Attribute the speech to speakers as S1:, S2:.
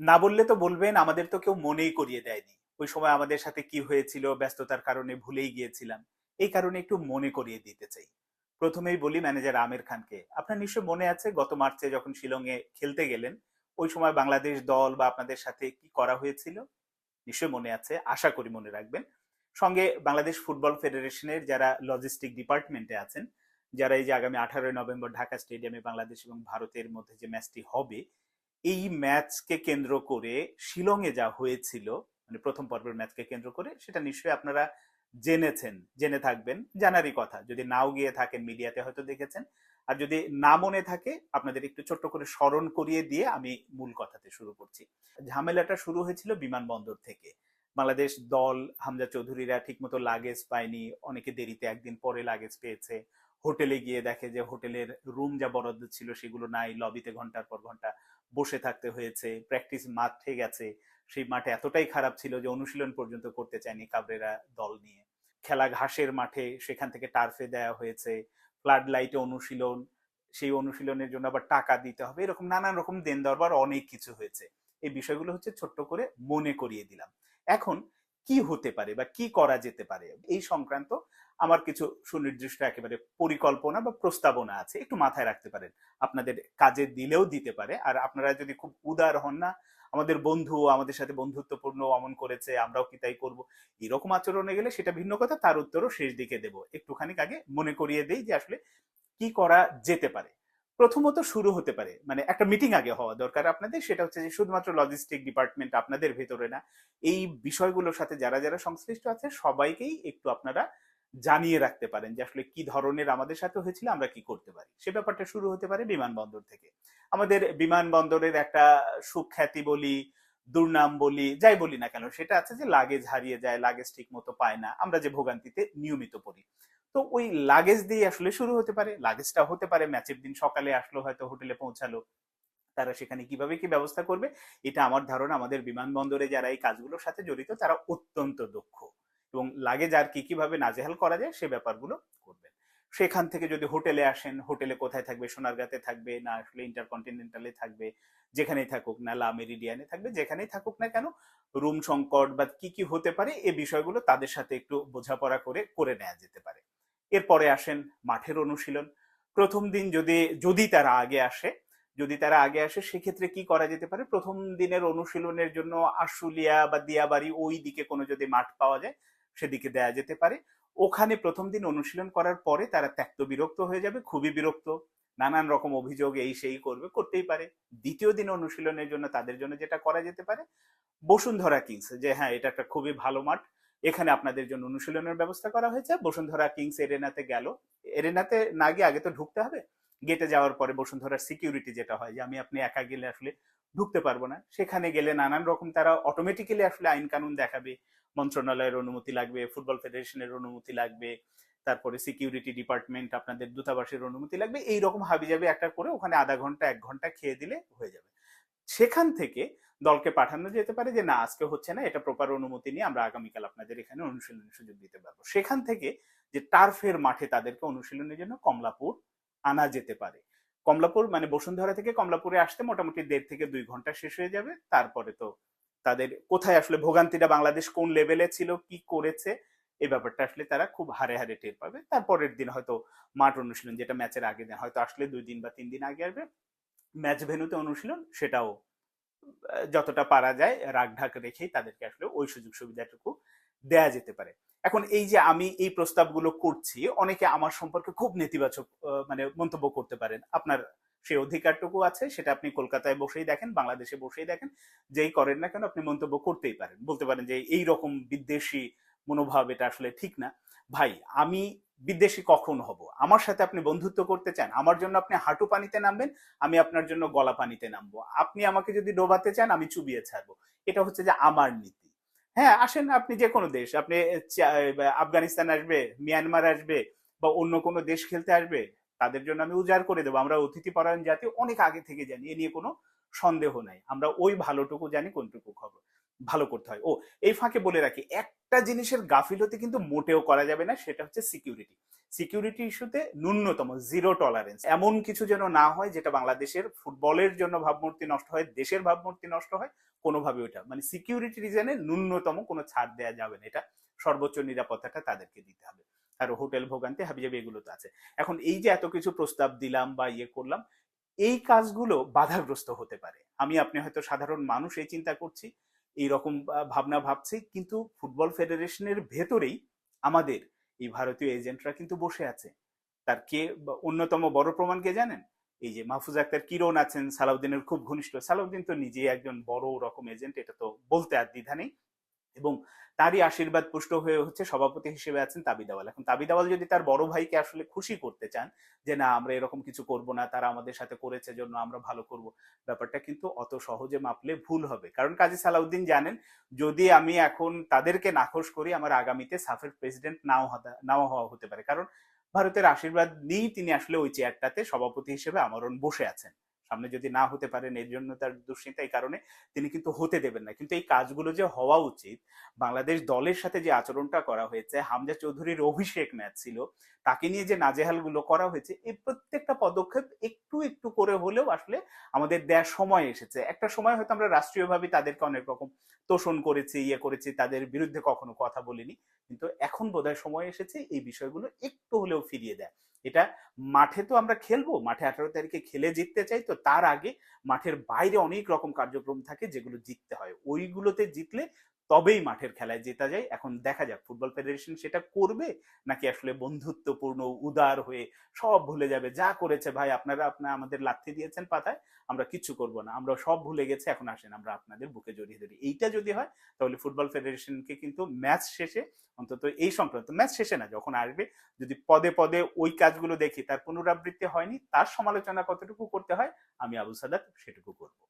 S1: না বললে তো বলবেন, আমাদের তো কেউ মনেই করিয়ে দেয়নি। ওই সময় আমাদের সাথে কি হয়েছিল, ব্যস্ততার কারণে ভুলেই গিয়েছিলাম। এই কারণে একটু মনে করিয়ে দিতে চাই। প্রথমেই বলি ম্যানেজার আমির খানকে, আপনার নিশ্চয় মনে আছে, গত মার্চে যখন শিলংয়ে খেলতে গেলেন, ওই সময় বাংলাদেশ দল বা আপনাদের সাথে কি করা হয়েছিল? নিশ্চয় মনে আছে, আশা করি মনে রাখবেন। সঙ্গে বাংলাদেশ ফুটবল ফেডারেশনের যারা লজিস্টিক ডিপার্টমেন্টে আছেন, যারা এই যে আগামী আঠারোই নভেম্বর ঢাকা স্টেডিয়ামে বাংলাদেশ এবং ভারতের মধ্যে যে ম্যাচটি হবে এই ম্যাচকে কেন্দ্র করে শিলংয়ে যা হয়েছিল মানে প্রথম পর্বের ম্যাচকে কেন্দ্র করে, সেটা নিশ্চয়ই আপনারা জেনেছেন, জেনে থাকবেন, জানারই কথা। যদি নাও গিয়ে থাকেন, মিডিয়াতে হয়তো দেখেছেন। আর যদি না মনে থাকে, আপনাদের একটু ছোট্ট করে স্মরণ করিয়ে দিয়ে আমি মূল কথাতে শুরু করছি। ঝামেলাটা শুরু হয়েছিল বিমানবন্দর থেকে। বাংলাদেশ দল হামজা চৌধুরীরা ঠিকমতো লাগেজ পায়নি, অনেকে দেরিতে একদিন পরে লাগেজ পেয়েছে। হোটেলে গিয়ে দেখে যে হোটেলের রুম যা বরাদ্দ ছিল সেগুলো নাই লবিতে ঘণ্টার পর ঘণ্টা বসে থাকতে হয়েছে প্র্যাকটিস মাঠে গেছে। সেই মাঠে এতটাই খারাপ ছিল যে অনুশীলন পর্যন্ত করতে চায়নি কাবরেরা দল নিয়ে। খেলা ঘাসের মাঠে সেখান থেকে টার্ফে দেওয়া হয়েছে ফ্লাড লাইটে অনুশীলন, সেই অনুশীলনের জন্য আবার টাকা দিতে হবে, এরকম নানান রকম দেন দরবার অনেক কিছু হয়েছে। এই বিষয়গুলো হচ্ছে ছোট্ট করে মনে করিয়ে দিলাম। এখন কি হতে পারে বা কি করা যেতে পারে? এই সংক্রান্ত আমার কিছু সুনির্দিষ্ট একেবারে পরিকল্পনা বা প্রস্তাবনা আছে, একটু মাথায় রাখতে পারেন। আপনাদের কাজে দিলেও দিতে পারে। আর আপনারা যদি খুব উদার হন না, আমাদের বন্ধু আমাদের সাথে বন্ধুত্বপূর্ণ অমন করেছে, আমরাও কি তাই করব? এরকম আচরণে গেলে সেটা ভিন্ন কথা, তার উত্তরও শেষ দিকে দেব। একটুখানি আগে মনে করিয়ে দেই যে আসলে কি করা যেতে পারে। প্রথমত শুরু হতে পারে। মানে একটা মিটিং আগে হওয়া দরকার আপনাদের, সেটা হচ্ছে যে শুধুমাত্র লজিস্টিক ডিপার্টমেন্ট আপনাদের ভেতরে না, এই বিষয়গুলোর সাথে যারা যারা সংশ্লিষ্ট আছে, সবাইকেই একটু আপনারা জানিয়ে রাখতে পারেন যে আসলে কি ধরনের আমাদের সাথে হয়েছিল, আমরা কি করতে পারি। সে ব্যাপারটা শুরু হতে পারে বিমানবন্দর থেকে। আমাদের বিমানবন্দরের একটা সুখ্যাতি বলি, দুর্নাম বলি, যাই বলি না কেন, সেটা আছে যে লাগেজ হারিয়ে যায় লাগেজ ঠিক মতো পায় না, আমরা যে ভোগান্তিতে নিয়মিত পড়ি। তো ওই লাগেজ দিয়ে আসলে শুরু হতে পারে। লাগেজটা হতে পারে ম্যাচের দিন সকালে আসলো, হয়তো হোটেলে পৌঁছালো। তারা সেখানে কীভাবে কি ব্যবস্থা করবে, এটা আমার ধারণা। আমাদের বিমানবন্দরে যারা এই কাজগুলোর সাথে জড়িত, তারা অত্যন্ত দক্ষ। এবং লাগেজ আর কি কীভাবে নাজেহাল করা যায়, সে ব্যাপারগুলো করবেন। সেখান থেকে যদি হোটেলে আসেন হোটেলে কোথায় থাকবে, সোনারগাঁতে থাকবে, না আসলে ইন্টারকন্টিনেন্টালে থাকবে, যেখানেই থাকুক না, লা মেরিডিয়ানে থাকবে, যেখানেই থাকুক না কেন রুম সংকট বা কি কি হতে পারে, এ বিষয়গুলো তাদের সাথে একটু বোঝাপড়া করে করে নেওয়া যেতে পারে। এরপরে আসেন মাঠের অনুশীলন। প্রথম দিন যদি যদি তারা আগে আসে, যদি তারা আগে আসে, সেক্ষেত্রে কি করা যেতে পারে? প্রথম দিনের অনুশীলনের জন্য আশুলিয়া বা দিয়াবাড়ি ওই দিকে কোনো যদি মাঠ পাওয়া যায়, সেদিকে দেয়া যেতে পারে। ওখানে প্রথম দিন অনুশীলন করার পরে তারা ত্যক্ত বিরক্ত হয়ে যাবে, খুবই বিরক্ত। নানান রকম অভিযোগ, এই সেই করবে, করতেই পারে। দ্বিতীয় দিন অনুশীলনের জন্য তাদের জন্য যেটা করা যেতে পারে, বসুন্ধরা কিংস, যে হ্যাঁ এটা একটা খুবই ভালো মাঠ। এখানে আপনাদের জন্য অনুশীলনের ব্যবস্থা করা হয়েছে। বসুন্ধরা কিংস এরেনাতে গেল। এরেনাতে না গিয়ে আগে তো ঢুকতে হবে। গেটে যাওয়ার পরে বসুন্ধরার সিকিউরিটি যেটা হয় যে আমি আপনি একা গেলে আসলে ঢুকতে পারব না। সেখানে গেলে নানান রকম তারা অটোমেটিক্যালি আসলে আইন কানুন দেখাবে। মন্ত্রণালয়ের অনুমতি লাগবে ফুটবল ফেডারেশনের অনুমতি লাগবে, তারপরে সিকিউরিটি ডিপার্টমেন্ট আপনাদের দূতাবাসের অনুমতি লাগবে। এই রকম হাবিজাবি একটা করে ওখানে আধা ঘণ্টা, এক ঘণ্টা খেয়ে দিলে হয়ে যাবে। সেখান থেকে দলকে পাঠানো যেতে পারে যে, না, আজকে হচ্ছে না, এটা প্রপার অনুমতি নিয়ে আমরা আগামীকাল আপনাদের এখানে অনুশীলনের সুযোগ দিতে পারব। সেখান থেকে যে, টার্ফের মাঠে তাদেরকে অনুশীলনের জন্য কমলাপুর আনা যেতে পারে। কমলাপুর মানে বসুন্ধরা থেকে কমলাপুরে আসতে মোটামুটি দেড় থেকে দুই ঘণ্টা শেষ হয়ে যাবে। তারপরে তো তাদের কোথায় আসলে ভোগান্তিটা বাংলাদেশ কোন লেভেলে ছিল, কি করেছে এই ব্যাপারটা আসলে তারা খুব হারে হারে টের পাবে। তারপরের দিন হয়তো মাঠ অনুশীলন, যেটা ম্যাচের আগে দিন হয়তো আসলে দুই দিন বা তিন দিন আগে আসবে। ম্যাচ ভেনুতে অনুশীলন, সেটাও যতটা পারা যায় রাগ ঢাক রেখেই তাদেরকে আসলে ওই সুযোগ সুবিধাটুকু দেয়া যেতে পারে। এখন এই যে আমি এই প্রস্তাবগুলো করছি, অনেকে আমার সম্পর্কে খুব নেতিবাচক মানে মন্তব্য করতে পারেন। আপনার সেই অধিকারটুকু আছে, সেটা আপনি কলকাতায় বসেই দেখেন, বাংলাদেশে বসেই দেখেন। যেই করেন না কেন আপনি মন্তব্য করতেই পারেন। বলতে পারেন যে এই রকম বিদ্বেষী মনোভাব এটা আসলে ঠিক না। ভাই, আমি বিদ্বেষী কখন হব? আমার সাথে আপনি বন্ধুত্ব করতে চান, আমার জন্য আপনি হাঁটু পানিতে নামবেন, আমি আপনার জন্য গলা পানিতে নামবো। আপনি আমাকে যদি ডোবাতে চান, আমি চুবিয়ে ছাড়বো। এটা হচ্ছে যে আমার নীতি। হ্যাঁ আসেন আপনি যে কোনো দেশ, আপনি আফগানিস্তান আসবে, মিয়ানমার আসবে, বা অন্য কোনো দেশ খেলতে আসবে, তাদের জন্য আমি উজাড় করে দেবো। আমরা অতিথি পরায়ণ জাতি, অনেক আগে থেকে জানি, এ নিয়ে কোনো সন্দেহ নাই। আমরা ওই ভালোটুকু জানি, কোনটুকু খবর। ভালো করতে হয়। ও, এই ফাঁকে বলে রাখি, একটা জিনিসের গাফিলতি কিন্তু মোটেও করা যাবে না, সেটা হচ্ছে সিকিউরিটি সিকিউরিটি ইস্যুতে ন্যূনতম জিরো টলারেন্স এমন কিছু যেন না হয়, যেটা বাংলাদেশের ফুটবলের জন্য ভাবমূর্তি নষ্ট হয়, দেশের ভাবমূর্তি নষ্ট হয়, কোনোভাবে ওইটা মানে সিকিউরিটি রিজনে ন্যূনতম কোনো ছাড় দেওয়া যাবে না। এটা সর্বোচ্চ নিরাপত্তাটা তাদেরকে দিতে হবে। আর হোটেল ভোগান্তি, হাবিজাবি, এগুলো তো আছে। এখন এই যে এত কিছু প্রস্তাব দিলাম বা ইয়ে করলাম, এই কাজগুলো বাধাগ্রস্ত হতে পারে। আমি, আপনি হয়তো সাধারণ মানুষ, এই চিন্তা করছি। এইরকম ভাবনা ভাবছে। কিন্তু ফুটবল ফেডারেশনের ভেতরেই আমাদের এই ভারতীয় এজেন্টরা কিন্তু বসে আছে। তার কে অন্যতম বড় প্রমাণ কে জানেন? এই যে মাহফুজ আক্তার কিরণ আছেন, সালাউদ্দিনের খুব ঘনিষ্ঠ। সালাউদ্দিন তো নিজেই একজন বড় রকম এজেন্ট, এটা তো বলতে আর দ্বিধা নেই। এবং তারই আশীর্বাদ পুষ্ট হয়ে হচ্ছে সভাপতি হিসেবে আছেন তাবিদাওয়াল এখন তাবিদাওয়াল যদি তার বড় ভাইকে আসলে খুশি করতে চান যে, না, আমরা এরকম কিছু করব না, তারা আমাদের সাথে করেছে জন্য আমরা ভালো করব, ব্যাপারটা কিন্তু অত সহজে মাপলে ভুল হবে। কারণ কাজী সালাউদ্দিন জানেন, যদি আমি এখন তাদেরকে নাকশ করি, আমার আগামীতে সাফের প্রেসিডেন্ট নাও নাও হওয়া হতে পারে। কারণ ভারতের আশীর্বাদ নিয়েই তিনি আসলে ওই চেয়ারটাতে সভাপতি হিসেবে আমরণ বসে আছেন। সামনে যদি না হতে পারেন, এর জন্য তার দুশ্চিন্তা এই কারণে তিনি কিন্তু হতে দেবেন না। কিন্তু এই কাজগুলো যে হওয়া উচিত, বাংলাদেশ দলের সাথে যে আচরণটা করা হয়েছে, হামজা চৌধুরীর অভিষেক ম্যাচ ছিল, তাকে নিয়ে যে নাজেহালগুলো করা হয়েছে এই প্রত্যেকটা পদক্ষেপ একটু একটু করে হলেও আসলে আমাদের দেওয়ার সময় এসেছে। একটা সময় হয়তো আমরা রাষ্ট্রীয়ভাবে তাদেরকে অনেক রকম তোষণ করেছি ইয়ে করেছি, তাদের বিরুদ্ধে কখনো কথা বলিনি। কিন্তু এখন বোধহয় সময় এসেছে, এই বিষয়গুলো একটু হলেও ফিরিয়ে দেয়। এটা মাঠে তো আমরা খেলব, মাঠে আঠারো তারিখে খেলে জিততে চাই তো তার আগে মাঠের বাইরে অনেক রকম কার্যক্রম থাকে যেগুলো জিততে হয়। ওইগুলোতে জিতলে তবেই মাঠের খেলায় জেতা যায়। এখন দেখা যাক, ফুটবল ফেডারেশন সেটা করবে নাকি আসলে বন্ধুত্বপূর্ণ উদার হয়ে সব ভুলে যাবে? যা করেছে ভাই, আপনারা আপনার আমাদের লাথি দিয়েছেন পাতায়, আমরা কিচ্ছু করব না। আমরা সব ভুলে গেছি, এখন আসেন, আমরা আপনাদের বুকে জড়িয়ে ধরি। এইটা যদি হয়, তাহলে ফুটবল ফেডারেশনকে কিন্তু ম্যাচ শেষে, অন্তত এই সংক্রান্ত ম্যাচ শেষে না, যখন আসবে, যদি পদে পদে ওই কাজগুলো দেখি, তার পুনরাবৃত্তি হয়নি, তার সমালোচনা কতটুকু করতে হয়, আমি আবু সাদাত সেটুকু করব।